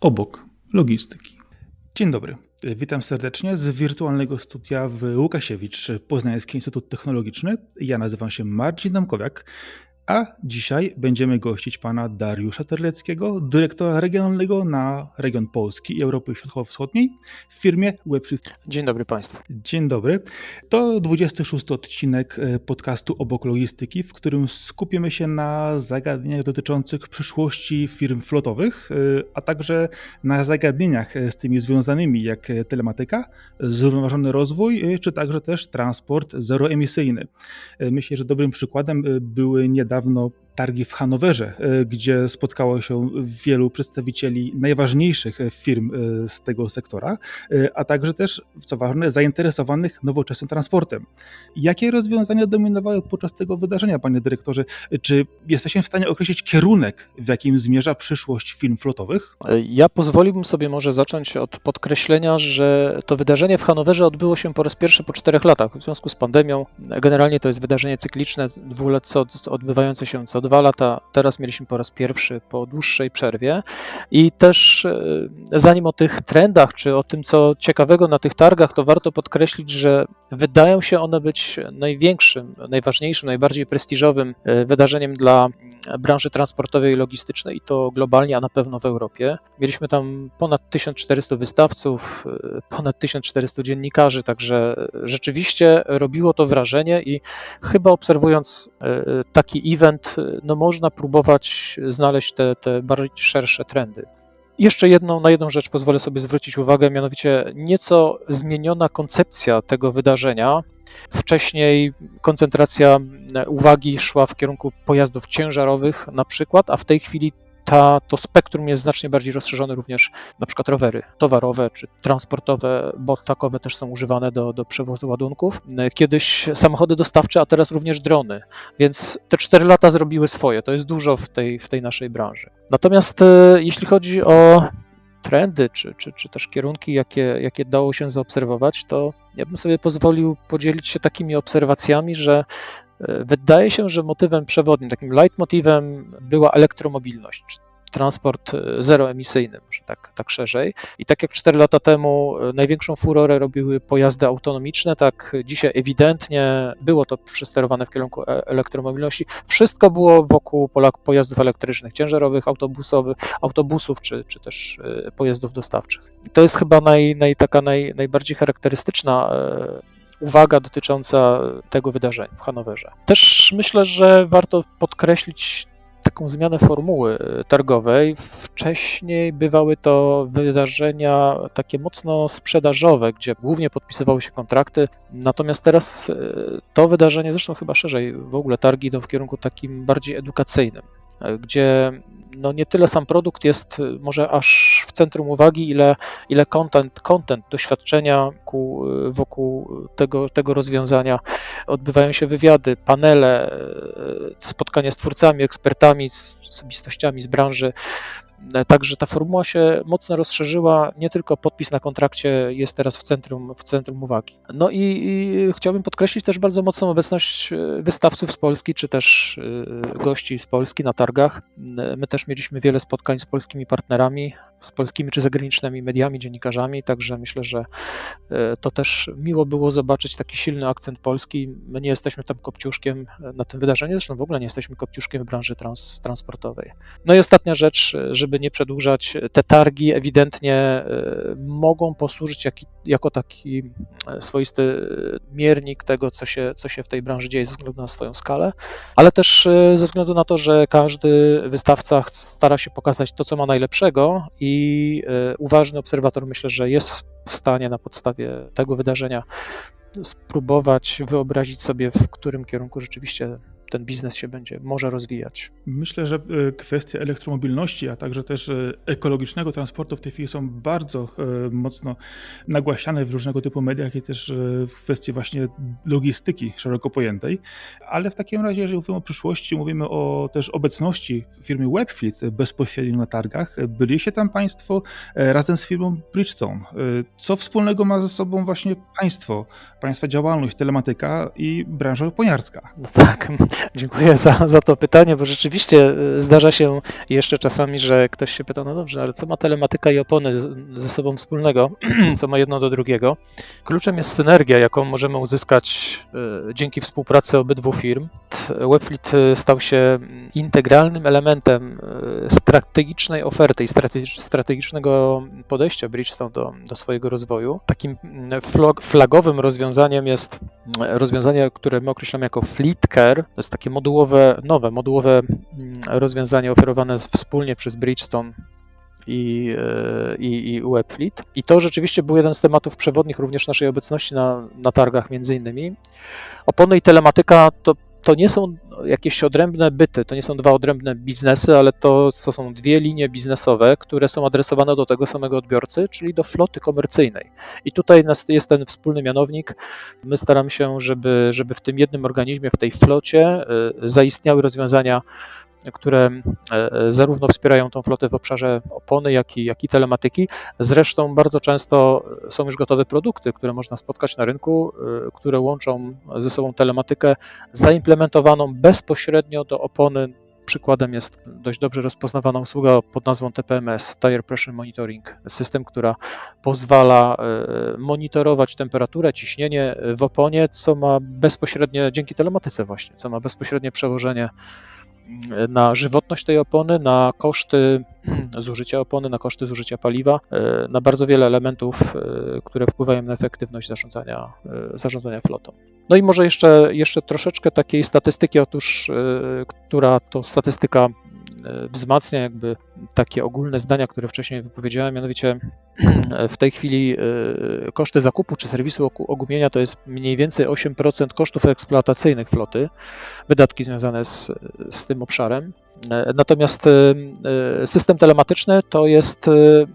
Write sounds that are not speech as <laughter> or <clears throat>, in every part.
obok logistyki. Dzień dobry. Witam serdecznie z wirtualnego studia w Łukasiewicz, Poznański Instytut Technologiczny. Ja nazywam się Marcin Domkowiak, a dzisiaj będziemy gościć pana Dariusza Terleckiego, dyrektora regionalnego na region Polski i Europy Środkowo-Wschodniej w firmie Webfit. Dzień dobry Państwu. Dzień dobry. To 26 odcinek e, podcastu Obok Logistyki, w którym skupimy się na zagadnieniach dotyczących przyszłości firm flotowych, e, a także na zagadnieniach z tymi związanymi jak telematyka, zrównoważony rozwój, e, czy także też transport zeroemisyjny. Myślę, że dobrym przykładem były niedawno niedawno targi w Hanowerze, e, gdzie spotkało się wielu przedstawicieli najważniejszych firm e, z tego sektora, e, a także też, co ważne, zainteresowanych nowoczesnym transportem. Jakie rozwiązania dominowały podczas tego wydarzenia, panie dyrektorze? Czy jesteśmy w stanie określić kierunek, w jakim zmierza przyszłość firm flotowych? Ja pozwoliłbym sobie może zacząć od podkreślenia, że to wydarzenie w Hanowerze odbyło się po raz pierwszy po czterech latach w związku z pandemią. Generalnie to jest wydarzenie cykliczne, dwuletnie odbywające się co dwa lata. Teraz mieliśmy po raz pierwszy po dłuższej przerwie. I też e, zanim o tych trendach, czy o tym, co ciekawego na tych targach, to warto podkreślić, że wydają się one być największym, najważniejszym, najbardziej prestiżowym e, wydarzeniem dla branży transportowej i logistycznej, i to globalnie, a na pewno w Europie. Mieliśmy tam ponad 1400 wystawców, e, ponad 1400 dziennikarzy, także rzeczywiście robiło to wrażenie i chyba obserwując taki event, no można próbować znaleźć te, te bardziej szersze trendy. Jeszcze jedną, na jedną rzecz pozwolę sobie zwrócić uwagę, mianowicie nieco zmieniona koncepcja tego wydarzenia. Wcześniej koncentracja uwagi szła w kierunku pojazdów ciężarowych na przykład, a w tej chwili ta, to spektrum jest znacznie bardziej rozszerzone również na przykład rowery towarowe czy transportowe, bo takowe też są używane do, do przewozu ładunków. Kiedyś samochody dostawcze, a teraz również drony, więc te cztery lata zrobiły swoje. To jest dużo w tej, w tej naszej branży. Natomiast e, jeśli chodzi o trendy, czy, czy, czy też kierunki, jakie, jakie dało się zaobserwować, to ja bym sobie pozwolił podzielić się takimi obserwacjami, że wydaje się, że motywem przewodnim, takim leitmotivem była elektromobilność, transport e, zeroemisyjny, może tak, tak szerzej. I tak jak 4 lata temu e, największą furorę robiły pojazdy autonomiczne, tak dzisiaj ewidentnie było to przesterowane w kierunku e, elektromobilności. Wszystko było wokół pojazdów elektrycznych, ciężarowych, autobusowych, autobusów czy, czy też pojazdów dostawczych. I to jest chyba naj, naj, taka naj, najbardziej charakterystyczna uwaga dotycząca tego wydarzenia w Hanowerze. Też myślę, że warto podkreślić taką zmianę formuły e, targowej. Wcześniej bywały to wydarzenia takie mocno sprzedażowe, gdzie głównie podpisywały się kontrakty, natomiast teraz e, to wydarzenie, zresztą chyba szerzej, w ogóle targi idą w kierunku takim bardziej edukacyjnym, e, gdzie no nie tyle sam produkt jest może aż w centrum uwagi, ile, ile content, content, doświadczenia wokół, wokół tego, tego rozwiązania. Odbywają się wywiady, panele, spotkania z twórcami, ekspertami, z osobistościami z branży. E, także ta formuła się mocno rozszerzyła, nie tylko podpis na kontrakcie jest teraz w centrum, w centrum uwagi. No i, i chciałbym podkreślić też bardzo mocną obecność e, wystawców z Polski, czy też e, gości z Polski na targach. My też mieliśmy wiele spotkań z polskimi partnerami, z polskimi czy zagranicznymi mediami, dziennikarzami, także myślę, że to też miło było zobaczyć taki silny akcent polski. My nie jesteśmy tam kopciuszkiem na tym wydarzeniu, zresztą w ogóle nie jesteśmy kopciuszkiem w branży trans, transportowej. No i ostatnia rzecz, żeby żeby nie przedłużać, te targi ewidentnie e, mogą posłużyć jak, jako taki e, swoisty miernik tego, co się, co się w tej branży dzieje ze względu na swoją skalę, ale też e, ze względu na to, że każdy wystawca stara się pokazać to, co ma najlepszego i uważny obserwator myślę, że jest w stanie na podstawie tego wydarzenia spróbować wyobrazić sobie, w którym kierunku rzeczywiście ten biznes się będzie może rozwijać. Myślę, że e, kwestie elektromobilności, a także też e, ekologicznego transportu w tej chwili są bardzo e, mocno nagłaśniane w różnego typu mediach i też w kwestii właśnie logistyki szeroko pojętej. Ale w takim razie, jeżeli mówimy o przyszłości, mówimy o też obecności firmy Webfleet bezpośrednio na targach. Byliście tam Państwo razem z firmą Bridgestone. Co wspólnego ma ze sobą właśnie Państwo, Państwa działalność, telematyka i branża poniarska? No tak, Dziękuję za, za to pytanie, bo rzeczywiście y, zdarza się jeszcze czasami, że ktoś się pyta, no dobrze, ale co ma telematyka i opony ze sobą wspólnego, <clears throat> co ma jedno do drugiego? Kluczem jest synergia, jaką możemy uzyskać y, dzięki współpracy obydwu firm. Webfleet y, stał się integralnym elementem strategicznej oferty i strategi- strategicznego podejścia Bridgestone do, do swojego rozwoju. Takim flag- flagowym rozwiązaniem jest rozwiązanie, które my określamy jako Fleet Care. Takie modułowe, nowe, modułowe mm, rozwiązanie oferowane wspólnie przez Bridgestone i, e, i, i Webfleet. I to rzeczywiście był jeden z tematów przewodnich również naszej obecności na, na targach między innymi. Opony i telematyka to, to nie są jakieś odrębne byty, to nie są dwa odrębne biznesy, ale to, to są dwie linie biznesowe, które są adresowane do tego samego odbiorcy, czyli do floty komercyjnej. I tutaj jest ten wspólny mianownik. My staramy się, żeby, żeby w tym jednym organizmie, w tej flocie y, zaistniały rozwiązania, które e, zarówno wspierają tą flotę w obszarze opony, jak i, jak i telematyki. Zresztą bardzo często są już gotowe produkty, które można spotkać na rynku, y, które łączą ze sobą telematykę zaimplementowaną bezpośrednio do opony. Przykładem jest dość dobrze rozpoznawana usługa pod nazwą TPMS, Tire Pressure Monitoring, system, która pozwala e, monitorować temperaturę, ciśnienie w oponie, co ma bezpośrednie, dzięki telematyce właśnie, co ma bezpośrednie przełożenie mm, na żywotność tej opony, na koszty <clears throat> zużycia opony, na koszty zużycia paliwa, e, na bardzo wiele elementów, e, które wpływają na efektywność zarządzania, e, zarządzania flotą. No i może jeszcze, jeszcze troszeczkę takiej statystyki, otóż, e, która to statystyka e, wzmacnia jakby takie ogólne zdania, które wcześniej wypowiedziałem, mianowicie w tej chwili e, koszty zakupu czy serwisu ogumienia to jest mniej więcej 8% kosztów eksploatacyjnych floty, wydatki związane z, z tym obszarem. E, Natomiast e, e, system telematyczny to jest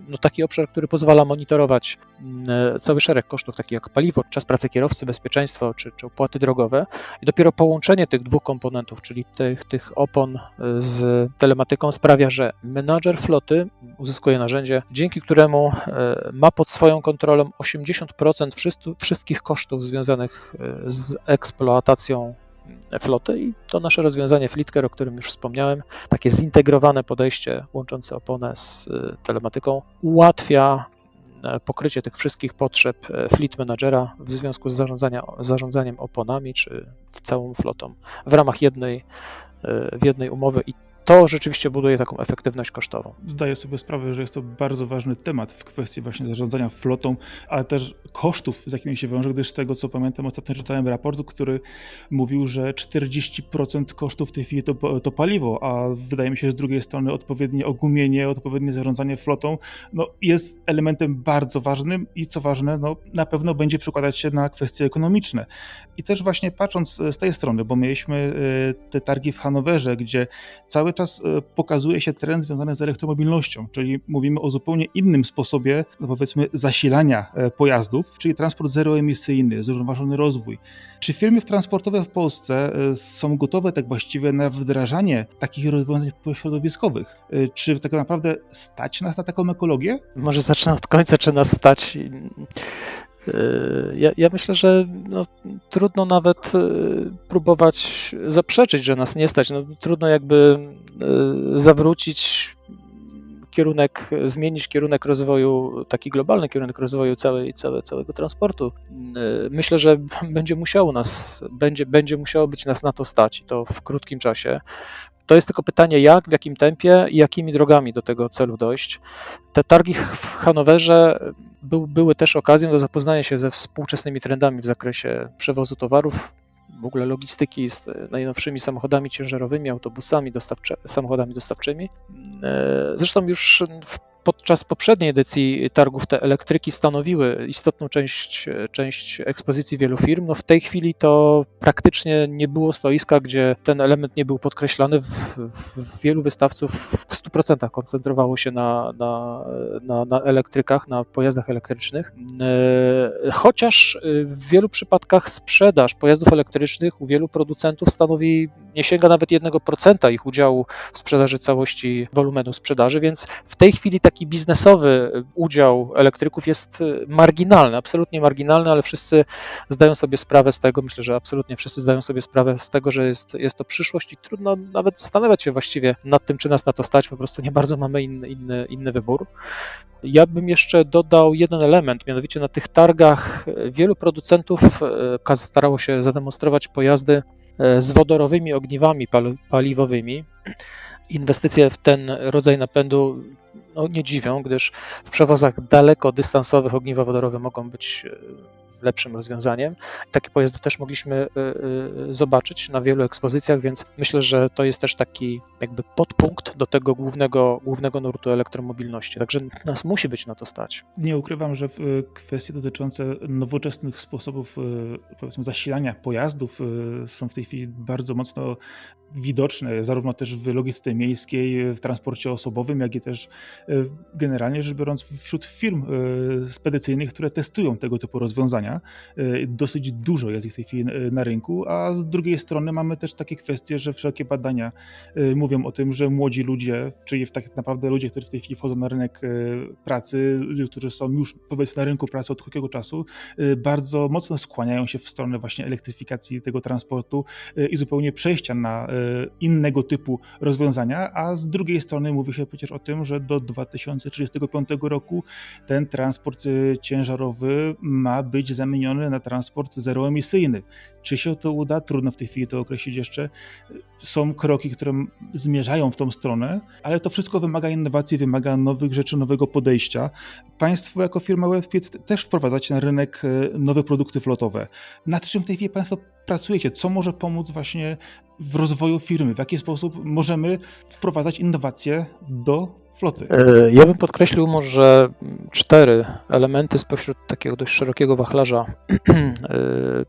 no, taki obszar, który pozwala monitorować m, e, cały szereg kosztów, takich jak paliwo, czas pracy kierowcy, bezpieczeństwo czy, czy opłaty drogowe. I dopiero połączenie tych dwóch komponentów, czyli tych, tych opon z telematyką, sprawia, że menadżer floty uzyskuje narzędzie, dzięki któremu ma pod swoją kontrolą 80% wszyscy- wszystkich kosztów związanych z eksploatacją floty i to nasze rozwiązanie Fleetcare, o którym już wspomniałem, takie zintegrowane podejście łączące oponę z y, telematyką ułatwia e, pokrycie tych wszystkich potrzeb e, fleet managera w związku z zarządzaniem oponami czy całą flotą w ramach jednej, e, w jednej umowy i to rzeczywiście buduje taką efektywność kosztową. Zdaję sobie sprawę, że jest to bardzo ważny temat w kwestii właśnie zarządzania flotą, ale też kosztów, z jakimi się wiąże, gdyż z tego co pamiętam, ostatnio czytałem raport, który mówił, że 40% kosztów w tej chwili to, to paliwo, a wydaje mi się, że z drugiej strony odpowiednie ogumienie, odpowiednie zarządzanie flotą no, jest elementem bardzo ważnym i co ważne, no, na pewno będzie przekładać się na kwestie ekonomiczne. I też właśnie patrząc z tej strony, bo mieliśmy e, te targi w Hanowerze, gdzie cały czas e, pokazuje się trend związany z elektromobilnością, czyli mówimy o zupełnie innym sposobie, powiedzmy, zasilania e, pojazdów, czyli transport zeroemisyjny, zrównoważony rozwój. Czy firmy transportowe w Polsce e, są gotowe tak właściwie na wdrażanie takich rozwiązań środowiskowych? Czy tak naprawdę stać nas na taką ekologię? Może zacznę od końca, czy nas stać. Yy, Ja, ja myślę, że no, trudno nawet yy, próbować zaprzeczyć, że nas nie stać. No, trudno jakby yy, zawrócić kierunek, zmienić kierunek rozwoju, taki globalny kierunek rozwoju całej, całe, całego transportu. Yy, Myślę, że <laughs> będzie musiało nas, będzie, będzie musiało być nas na to stać i to w krótkim czasie. To jest tylko pytanie, jak, w jakim tempie i jakimi drogami do tego celu dojść. Te targi w Hanowerze był, były też okazją do zapoznania się ze współczesnymi trendami w zakresie przewozu towarów, w ogóle logistyki z najnowszymi samochodami ciężarowymi, autobusami, samochodami dostawczymi. E, Zresztą już w, podczas poprzedniej edycji targów te elektryki stanowiły istotną część, część ekspozycji wielu firm. No w tej chwili to praktycznie nie było stoiska, gdzie ten element nie był podkreślany. W, w wielu wystawców w 100% koncentrowało się na, na, na, na elektrykach, na pojazdach elektrycznych. E, Chociaż w wielu przypadkach sprzedaż pojazdów elektrycznych u wielu producentów stanowi, nie sięga nawet 1% ich udziału w sprzedaży całości wolumenu sprzedaży, więc w tej chwili te taki biznesowy udział elektryków jest marginalny, absolutnie marginalny, ale wszyscy zdają sobie sprawę z tego, myślę, że absolutnie wszyscy zdają sobie sprawę z tego, że jest, jest to przyszłość i trudno nawet zastanawiać się właściwie nad tym, czy nas na to stać, po prostu nie bardzo mamy inny, inny, inny wybór. Ja bym jeszcze dodał jeden element, mianowicie na tych targach wielu producentów e, starało się zademonstrować pojazdy e, z wodorowymi ogniwami paliwowymi. Inwestycje w ten rodzaj napędu no, nie dziwią, gdyż w przewozach dalekodystansowych ogniwa wodorowe mogą być e, lepszym rozwiązaniem. Takie pojazdy też mogliśmy y, y, zobaczyć na wielu ekspozycjach, więc myślę, że to jest też taki jakby podpunkt do tego głównego, głównego nurtu elektromobilności. Także nas musi być na to stać. Nie ukrywam, że y, kwestie dotyczące nowoczesnych sposobów powiedzmy zasilania pojazdów są w tej chwili bardzo mocno widoczne, zarówno też w logistyce miejskiej, w transporcie osobowym, jak i też generalnie rzecz biorąc wśród firm spedycyjnych, które testują tego typu rozwiązania. E, dosyć dużo jest ich w tej chwili e, na rynku, a z drugiej strony mamy też takie kwestie, że wszelkie badania e, mówią o tym, że młodzi ludzie, czyli tak naprawdę ludzie, którzy w tej chwili wchodzą na rynek pracy, ludzie, którzy są już powiedzmy na rynku pracy od krótkiego czasu, bardzo mocno skłaniają się w stronę właśnie elektryfikacji tego transportu i zupełnie przejścia na innego typu rozwiązania, a z drugiej strony mówi się przecież o tym, że do 2035 roku ten transport ciężarowy ma być zamieniony na transport zeroemisyjny. Czy się to uda? Trudno w tej chwili to określić jeszcze. Są kroki, które zmierzają w tą stronę, ale to wszystko wymaga innowacji, wymaga nowych rzeczy, nowego podejścia. Państwo jako firma WebFit też wprowadzacie na rynek e, nowe produkty flotowe. Nad czym w tej chwili Państwo pracujecie? Co może pomóc właśnie w rozwoju firmy? W jaki sposób możemy wprowadzać innowacje do floty. E, ja bym podkreślił może cztery elementy spośród takiego dość szerokiego wachlarza <clears throat> e,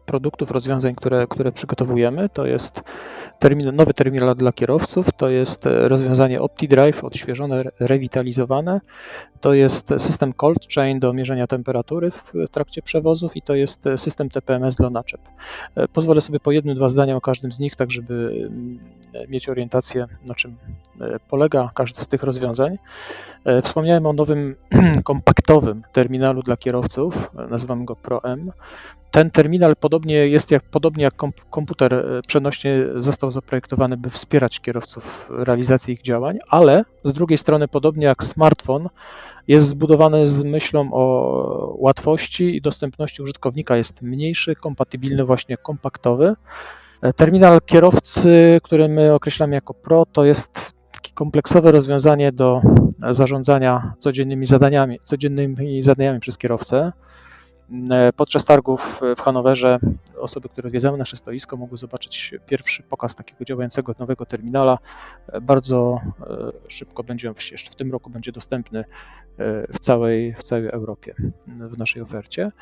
produktów, rozwiązań, które, które przygotowujemy. To jest terminal, nowy terminal dla kierowców, to jest rozwiązanie OptiDrive, odświeżone, rewitalizowane, to jest system Cold Chain do mierzenia temperatury w trakcie przewozów i to jest system TPMS dla naczep. E, pozwolę sobie po jednym, dwa zdania o każdym z nich, tak żeby mm, mieć orientację, na czym polega każdy z tych rozwiązań. E, wspomniałem o nowym <clears throat> kompaktowym terminalu dla kierowców, nazywam go ProM. Ten terminal podobnie jest jak, podobnie jak komputer przenośnie został zaprojektowany, by wspierać kierowców w realizacji ich działań, ale z drugiej strony, podobnie jak smartfon, jest zbudowany z myślą o łatwości i dostępności użytkownika. Jest mniejszy, kompatybilny, właśnie kompaktowy. E, terminal kierowcy, który my określamy jako Pro, to jest kompleksowe rozwiązanie do zarządzania codziennymi zadaniami, codziennymi zadaniami przez kierowcę. Podczas targów w Hanowerze osoby, które odwiedzały nasze stoisko, mogły zobaczyć pierwszy pokaz takiego działającego nowego terminala. Bardzo e, szybko będzie, jeszcze w tym roku będzie dostępny e, w całej, w całej Europie w naszej ofercie.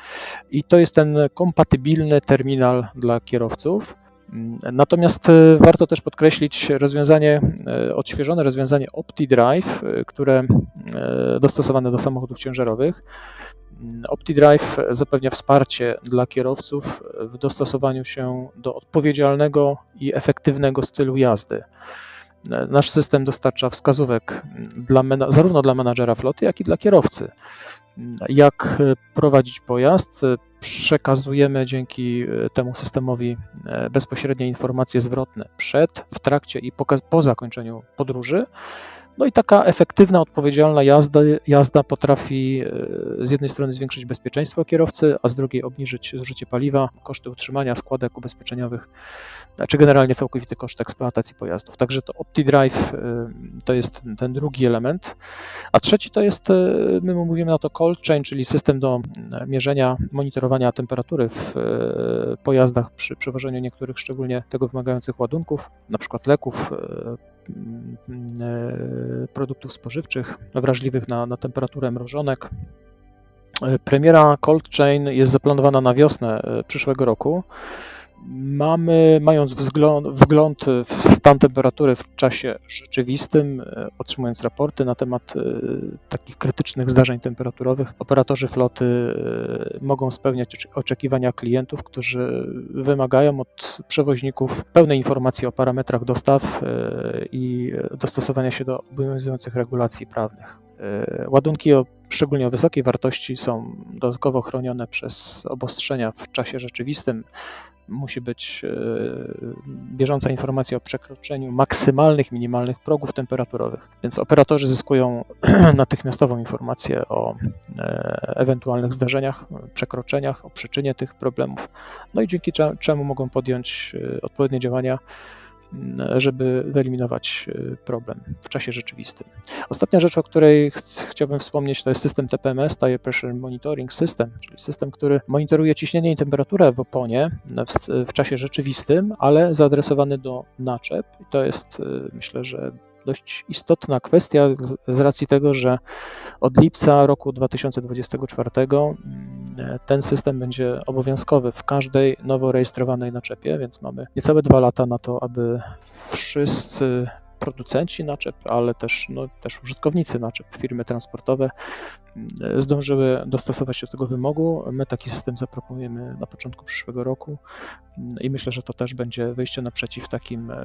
I to jest ten kompatybilny terminal dla kierowców. Natomiast e, warto też podkreślić rozwiązanie, e, odświeżone rozwiązanie OptiDrive, e, które dostosowane do samochodów ciężarowych. OptiDrive zapewnia wsparcie dla kierowców w dostosowaniu się do odpowiedzialnego i efektywnego stylu jazdy. Nasz system dostarcza wskazówek dla, zarówno dla menadżera floty, jak i dla kierowcy. Jak prowadzić pojazd? Przekazujemy dzięki e, temu systemowi e, bezpośrednie informacje zwrotne przed, w trakcie i po, po zakończeniu podróży no i taka efektywna, odpowiedzialna jazda, jazda potrafi e, z jednej strony zwiększyć bezpieczeństwo kierowcy, a z drugiej obniżyć zużycie paliwa, koszty utrzymania składek ubezpieczeniowych, czy generalnie całkowity koszt eksploatacji pojazdów. Także to OptiDrive e, to jest ten drugi element. A trzeci to jest, e, my mówimy na to cold chain, czyli system do mierzenia, monitorowania temperatury w pojazdach przy przewożeniu niektórych szczególnie tego wymagających ładunków, na przykład leków, produktów spożywczych wrażliwych na, na temperaturę mrożonek. Premiera Cold Chain jest zaplanowana na wiosnę e, przyszłego roku. Mamy, mając wgląd w stan temperatury w czasie rzeczywistym, e, otrzymując raporty na temat e, takich krytycznych zdarzeń temperaturowych, operatorzy floty e, mogą spełniać oczekiwania klientów, którzy wymagają od przewoźników pełnej informacji o parametrach dostaw i dostosowania się do obowiązujących regulacji prawnych. Ładunki o szczególnie o wysokiej wartości są dodatkowo chronione przez obostrzenia w czasie rzeczywistym, musi być e, bieżąca informacja o przekroczeniu maksymalnych, minimalnych progów temperaturowych, więc operatorzy zyskują <clears throat> natychmiastową informację o e, ewentualnych zdarzeniach, przekroczeniach, o przyczynie tych problemów, no i dzięki czemu mogą podjąć e, odpowiednie działania żeby wyeliminować e, problem w czasie rzeczywistym. Ostatnia rzecz, o której ch chciałbym wspomnieć, to jest system TPMS, Tire Pressure Monitoring System, czyli system, który monitoruje ciśnienie i temperaturę w oponie w, w czasie rzeczywistym, ale zaadresowany do naczep. I to jest, e, myślę, że dość istotna kwestia z racji tego, że od lipca roku 2024 mm, ten system będzie obowiązkowy w każdej nowo rejestrowanej naczepie, więc mamy niecałe dwa lata na to, aby wszyscy producenci naczep, ale też, no, też użytkownicy naczep, firmy transportowe zdążyły dostosować się do tego wymogu. My taki system zaproponujemy na początku przyszłego roku mm, i myślę, że to też będzie wyjście naprzeciw takim e,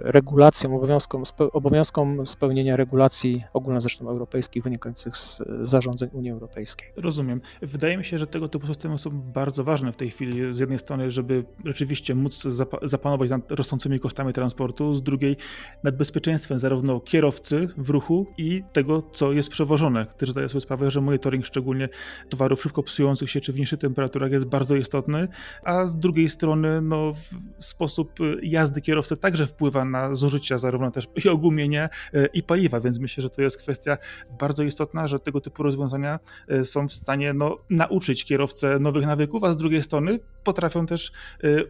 regulacjom, obowiązkom, obowiązkom spełnienia regulacji ogólno zresztą europejskich wynikających z zarządzeń Unii Europejskiej. Rozumiem. Wydaje mi się, że tego typu systemy są bardzo ważne w tej chwili. Z jednej strony, żeby rzeczywiście móc zapanować nad rosnącymi kosztami transportu, z drugiej nad bezpieczeństwem zarówno kierowcy w ruchu i tego, co jest przewożone. Też zdaję sobie sprawę, że monitoring szczególnie towarów szybko psujących się czy w niższych temperaturach jest bardzo istotny, a z drugiej strony no, sposób jazdy kierowcy także wpływa na zużycia zarówno też i ogumienia e, i paliwa, więc myślę, że to jest kwestia bardzo istotna, że tego typu rozwiązania e, są w stanie no, nauczyć kierowcę nowych nawyków, a z drugiej strony potrafią też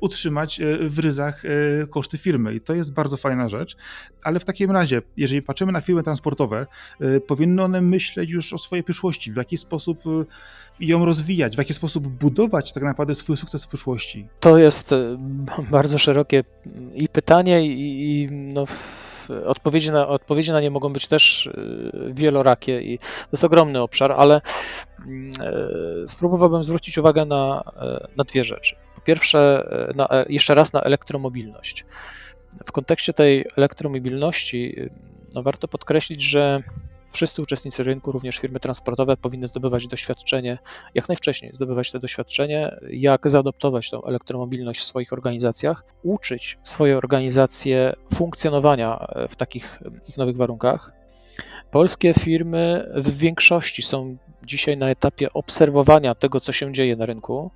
utrzymać w ryzach koszty firmy. I to jest bardzo fajna rzecz. Ale w takim razie, jeżeli patrzymy na firmy transportowe, y, powinny one myśleć już o swojej przyszłości, w jaki sposób y, ją rozwijać, w jaki sposób budować tak naprawdę swój sukces w przyszłości. To jest y, bardzo szerokie i pytanie, i, i no, odpowiedzi, na, odpowiedzi na nie mogą być też wielorakie i to jest ogromny obszar, ale mm, spróbowałbym zwrócić uwagę na, na dwie rzeczy. Po pierwsze, na, jeszcze raz na elektromobilność. W kontekście tej elektromobilności no warto podkreślić, że wszyscy uczestnicy rynku, również firmy transportowe, powinny zdobywać doświadczenie, jak najwcześniej zdobywać to doświadczenie, jak zaadoptować tą elektromobilność w swoich organizacjach, uczyć swoje organizacje funkcjonowania w takich, takich nowych warunkach. Polskie firmy w większości są dzisiaj na etapie obserwowania tego, co się dzieje na rynku,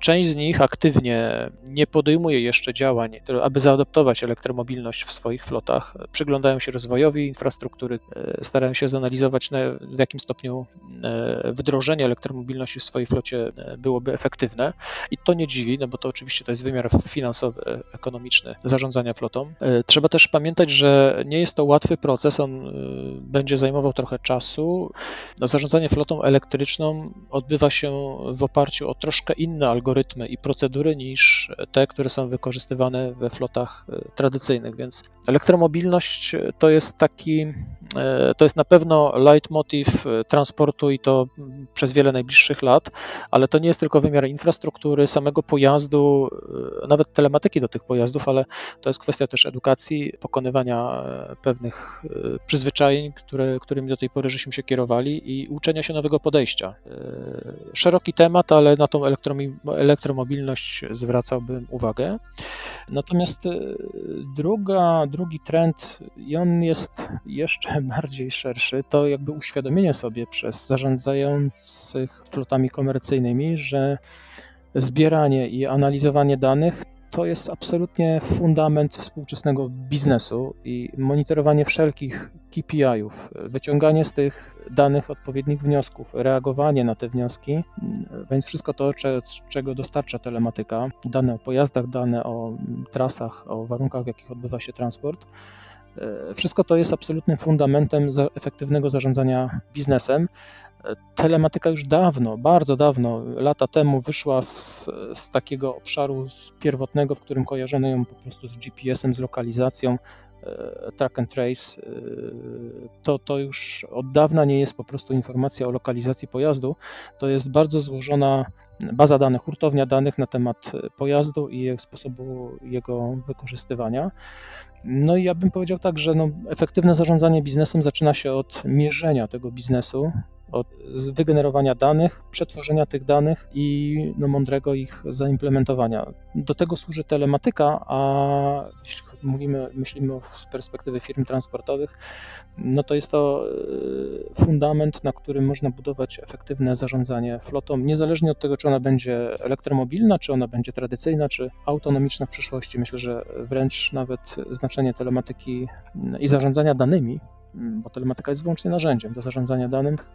Część z nich aktywnie nie podejmuje jeszcze działań, aby zaadoptować elektromobilność w swoich flotach. Przyglądają się rozwojowi infrastruktury, e, starają się zanalizować, w jakim stopniu e, wdrożenie elektromobilności w swojej flocie e, byłoby efektywne. I to nie dziwi, no bo to oczywiście to jest wymiar finansowy, ekonomiczny zarządzania flotą. Trzeba też pamiętać, że nie jest to łatwy proces, on będzie zajmował trochę czasu. No, zarządzanie flotą elektryczną odbywa się w oparciu o troszkę inne inne algorytmy i procedury niż te, które są wykorzystywane we flotach e, tradycyjnych, więc elektromobilność to jest taki, e, to jest na pewno leitmotiv transportu i to przez wiele najbliższych lat, ale to nie jest tylko wymiar infrastruktury, samego pojazdu, e, nawet telematyki do tych pojazdów, ale to jest kwestia też edukacji, pokonywania pewnych przyzwyczajeń, które, którymi do tej pory żeśmy się kierowali i uczenia się nowego podejścia. Szeroki temat, ale na tą elektromobilność zwracałbym uwagę. Natomiast e, druga, drugi trend, i on jest jeszcze <laughs> bardziej szerszy, to jakby uświadomienie sobie przez zarządzających flotami komercyjnymi, że zbieranie i analizowanie danych to jest absolutnie fundament współczesnego biznesu i monitorowanie wszelkich KPI-ów, wyciąganie z tych danych odpowiednich wniosków, reagowanie na te wnioski, więc wszystko to, czego dostarcza telematyka, dane o pojazdach, dane o trasach, o warunkach, w jakich odbywa się transport, wszystko to jest absolutnym fundamentem efektywnego zarządzania biznesem. Telematyka już dawno, bardzo dawno, lata temu wyszła z, z takiego obszaru z pierwotnego, w którym kojarzono ją po prostu z GPS-em, z lokalizacją, e, track and trace. e, To, to już od dawna nie jest po prostu informacja o lokalizacji pojazdu. To jest bardzo złożona baza danych, hurtownia danych na temat pojazdu i sposobu jego wykorzystywania. No i ja bym powiedział tak, że no, efektywne zarządzanie biznesem zaczyna się od mierzenia tego biznesu, od wygenerowania danych, przetworzenia tych danych i no, mądrego ich zaimplementowania. Do tego służy telematyka, a jeśli mówimy, myślimy z perspektywy firm transportowych, no to jest to e, fundament, na którym można budować efektywne zarządzanie flotą, niezależnie od tego, czy ona będzie elektromobilna, czy ona będzie tradycyjna, czy autonomiczna w przyszłości. Myślę, że wręcz nawet znaczenie telematyki i zarządzania danymi, bo telematyka jest wyłącznie narzędziem do zarządzania danych,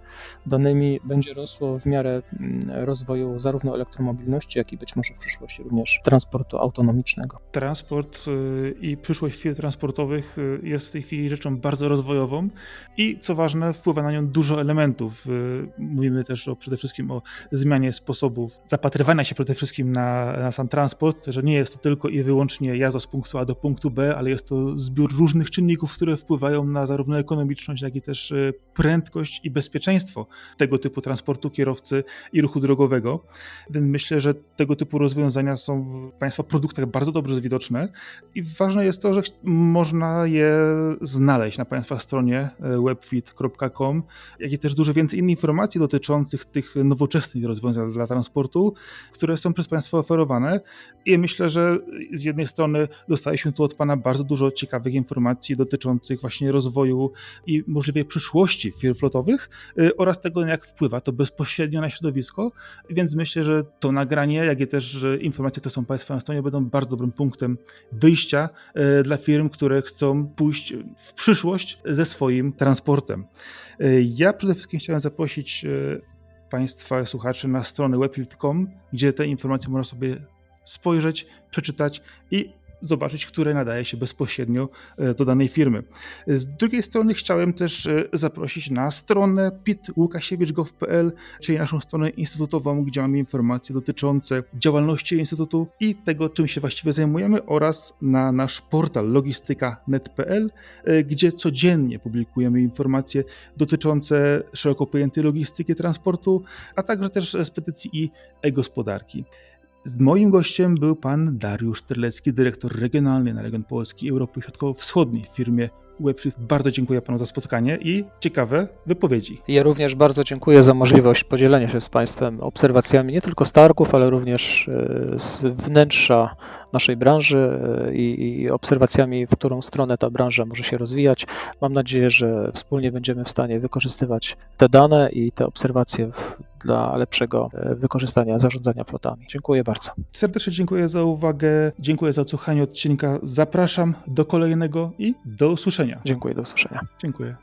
danymi będzie rosło w miarę mm, rozwoju zarówno elektromobilności, jak i być może w przyszłości również transportu autonomicznego. Transport y, i przyszłość firm transportowych y, jest w tej chwili rzeczą bardzo rozwojową i co ważne, wpływa na nią dużo elementów. Y, Mówimy też o, przede wszystkim o zmianie sposobów zapatrywania się przede wszystkim na, na sam transport, że nie jest to tylko i wyłącznie jazda z punktu A do punktu B, ale jest to zbiór różnych czynników, które wpływają na zarówno ekonomiczność, jak i też y, prędkość i bezpieczeństwo tego typu transportu kierowcy i ruchu drogowego. Więc myślę, że tego typu rozwiązania są w Państwa produktach bardzo dobrze widoczne i ważne jest to, że można je znaleźć na Państwa stronie e, webfit.com, jak i też dużo więcej innych informacji dotyczących tych nowoczesnych rozwiązań dla transportu, które są przez Państwa oferowane. I myślę, że z jednej strony dostaliśmy tu od Pana bardzo dużo ciekawych informacji dotyczących właśnie rozwoju i możliwej przyszłości firm flotowych y, oraz tego, jak wpływa to bezpośrednio na środowisko, więc myślę, że to nagranie, jak i też informacje, które są Państwa na stronie, będą bardzo dobrym punktem wyjścia y, dla firm, które chcą pójść w przyszłość ze swoim transportem. Y, Ja przede wszystkim chciałem zaprosić Państwa słuchaczy na stronę webfit.com, gdzie te informacje można sobie spojrzeć, przeczytać i zobaczyć, które nadaje się bezpośrednio e, do danej firmy. Z drugiej strony chciałem też e, zaprosić na stronę pitłukasiewicz.gov.pl, czyli naszą stronę instytutową, gdzie mamy informacje dotyczące działalności Instytutu i tego, czym się właściwie zajmujemy oraz na nasz portal logistyka.net.pl, e, gdzie codziennie publikujemy informacje dotyczące szeroko pojętej logistyki transportu, a także też spedycji i e-gospodarki. Z moim gościem był pan Dariusz Terlecki, dyrektor regionalny na region Polski i Europy Środkowo-Wschodniej w firmie Webfit. Bardzo dziękuję panu za spotkanie i ciekawe wypowiedzi. Ja również bardzo dziękuję za możliwość podzielenia się z Państwem obserwacjami nie tylko z targów, ale również e, z wnętrza naszej branży e, i, i obserwacjami, w którą stronę ta branża może się rozwijać. Mam nadzieję, że wspólnie będziemy w stanie wykorzystywać te dane i te obserwacje w, dla lepszego e, wykorzystania zarządzania flotami. Dziękuję bardzo. Serdecznie dziękuję za uwagę, dziękuję za odsłuchanie odcinka. Zapraszam do kolejnego i do usłyszenia. Dziękuję, do usłyszenia. Dziękuję.